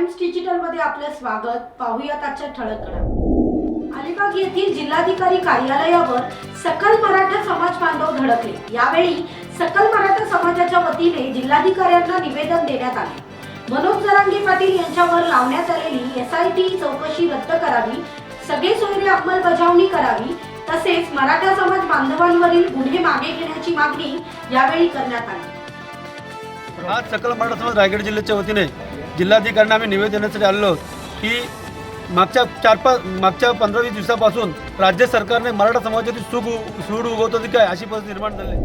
Times डिजिटलमध्ये आपलं स्वागत. पाहूयात आजच्या ठळक घडामोडी. अलिबाग येथील जिल्हाधिकारी कार्यालयावर सकल मराठा समाज बांधव धडकले. यावेळी सकल मराठा समाजाच्या वतीने जिल्हाधिकाऱ्यांना निवेदन देण्यात आले. मनोज जरांगे पाटील यांच्यावर लावण्यात आलेली एस आय टी चौकशी रद्द करावी सगळे सोयरे अंमलबजावणी करावी तसेच मराठा समाज बांधवांवरील गुन्हे मागे घेण्याची मागणी यावेळी करण्यात आली. आज सकल मराठा समाज रायगड जिल्ह्याच्या वतीने जिल्हाधिकाऱ्यांना आम्ही निवेदन देण्यासाठी आलेलो की मागच्या चार पाच मागच्या पंधरा वीस दिवसापासून राज्य सरकारने मराठा समाजाची सुख सूड उगवत होती काय अशी परिस्थिती निर्माण झाली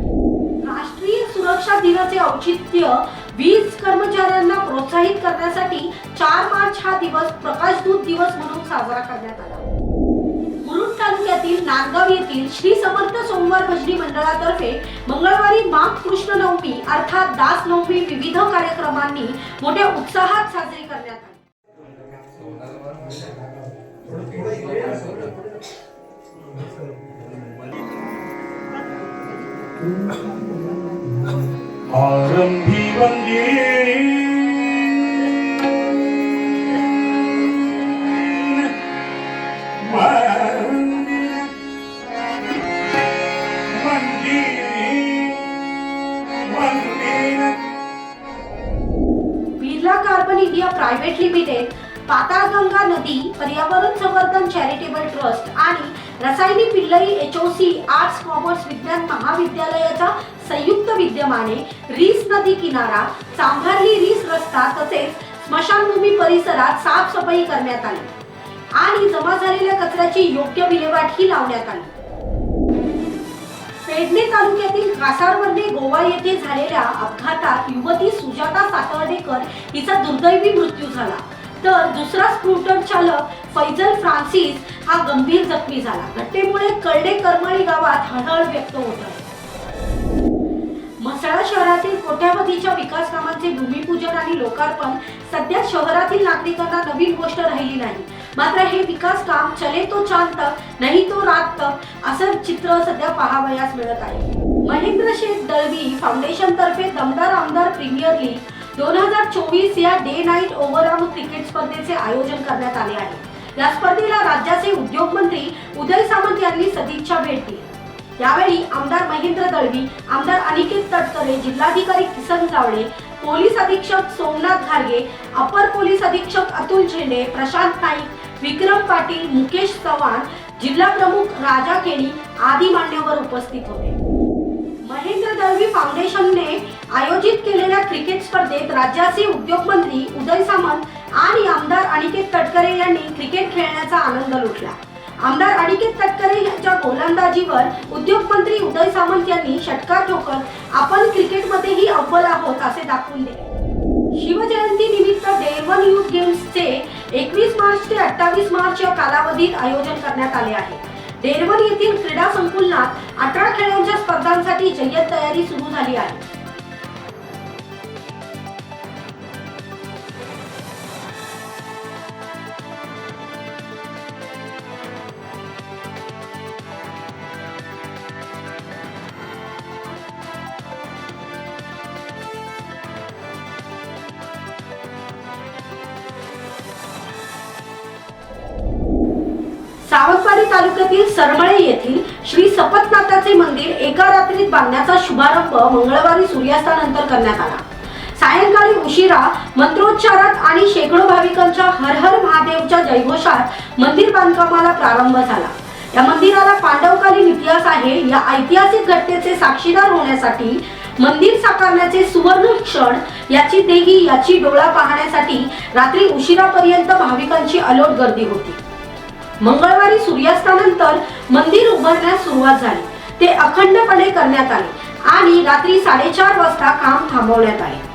राष्ट्रीय सुरक्षा दिनाचे औचित्य वीज कर्मचाऱ्यांना प्रोत्साहित करण्यासाठी चार मार्च हा दिवस प्रकाशदूत दिवस म्हणून साजरा करण्यात आला. मुरुड तालुक्यातील नांदगाव येथील श्री समर्थ सोमवार भजनी मंडळातर्फे मंगळवारी माघ कृष्ण नवमी अर्थात दास नवमी विविध कार्यक्रमांनी मोठ्या उत्साहात आरंभी Vande Birla carbon India private limited Patalganga नदी पर्यावरण संवर्धन चॅरिटेबल ट्रस्ट आणि Rasayani Pillai HOC arts commerce विज्ञान महाविद्यालयाच्या संयुक्त विद्यमाने रीस नदी किनारा चांभारली रीस रस्ता तसेच स्मशानभूमी परिसरात साफसफाई करण्यात आली आणि जमा झालेल्या कचऱ्याची योग्य विल्हेवाटही लावण्यात आली. पेडणे तालुक्यातील कासारवर्णे गोवा येथे झालेल्या अपघातात युवती सुजाता सातर्डेकर हिचा दुर्दैवी मृत्यू झाला. तर दुसरा स्कूटर चालक फैजल फ्रान्सिस हा गंभीर जखमी झाला. घटनेमुळे कळडे करमळी गावात हळहळ व्यक्त होत आहे. म्हसळा शहरातील कोट्यावधीच्या विकास कामांचे भूमिपूजन आणि लोकार्पण सध्या शहरातील नागरिकांना नवीन गोष्ट राहिली नाही. मात्र हे विकास काम चले तो चांद तक नाही तो रात तक असं चित्र सध्या पाहावयास मिळत आहे. महेंद्र शेख दळवी फाउंडेशन तर्फे दमदार आमदार प्रीमियर लीग दोन हजार चोवीस या डे नाईट ओव्हरऑल क्रिकेट स्पर्धेचे आयोजन करण्यात आले आहे. या स्पर्धेला राज्याचे उद्योग मंत्री उदय सामंत यांनी सदिच्छा भेट दिली. यावेळी आमदार महेंद्र दळवी आमदार अनिकेत तटकरे जिल्हाधिकारी किसन जावळे पोलीस अधीक्षक सोमनाथ घारगे अपर पोलीस अधीक्षक अतुल झेंडे प्रशांत नाईक विक्रम पाटील मुकेश चव्हाण जिल्हा प्रमुख राजा केणी आदी मान्यवर उपस्थित होते. महेंद्र दळवी फाउंडेशनने आयोजित केलेल्या क्रिकेट स्पर्धेत राज्याचे उद्योग मंत्री उदय सामंत आणि आमदार अनिकेत तटकरे यांनी क्रिकेट खेळण्याचा आनंद लुटला. आमदार अनिकेत तटकरे यांच्या गोलंदाजीवर उद्योग मंत्री उदय सामंत यांनी षटकार ठोकत आपण क्रिकेटमध्येही अव्वल आहोत असे दाखवून दिले. शिवजयंती निमित्त डेवन युथ गेम्सचे एकवीस मार्च ते अठ्ठावीस मार्च या कालावधीत आयोजन करण्यात आले आहे. डेरवन येथील क्रीडा संकुलनात अठरा खेळांच्या स्पर्धांसाठी जय्यत तयारी सुरू झाली आहे. सावंतवाडी तालुक्यातील सरमळे येथील श्री सपतनाथाचे मंदिर एका रात्रीत बांधण्याचा शुभारंभ मंगळवारी सूर्यास्तानंतर करण्यात आला. सायंकाळी उशिरा मंत्रोच्चारात आणि शेकडो भाविकांच्या हर हर महादेवच्या जयघोषात मंदिर बांधकामाला प्रारंभ झाला. या मंदिराला पांडवकालीन इतिहास आहे. या ऐतिहासिक घटनेचे साक्षीदार होण्यासाठी मंदिर साकारण्याचे सुवर्ण क्षण याची देही याची डोळा पाहण्यासाठी रात्री उशिरापर्यंत भाविकांची अलोट गर्दी होती. मंगळवारी सूर्यास्तानंतर मंदिर उभारण्यास सुरुवात झाली. ते अखंडपणे करण्यात आले आणि रात्री साडेचार वाजता काम थांबवण्यात आले.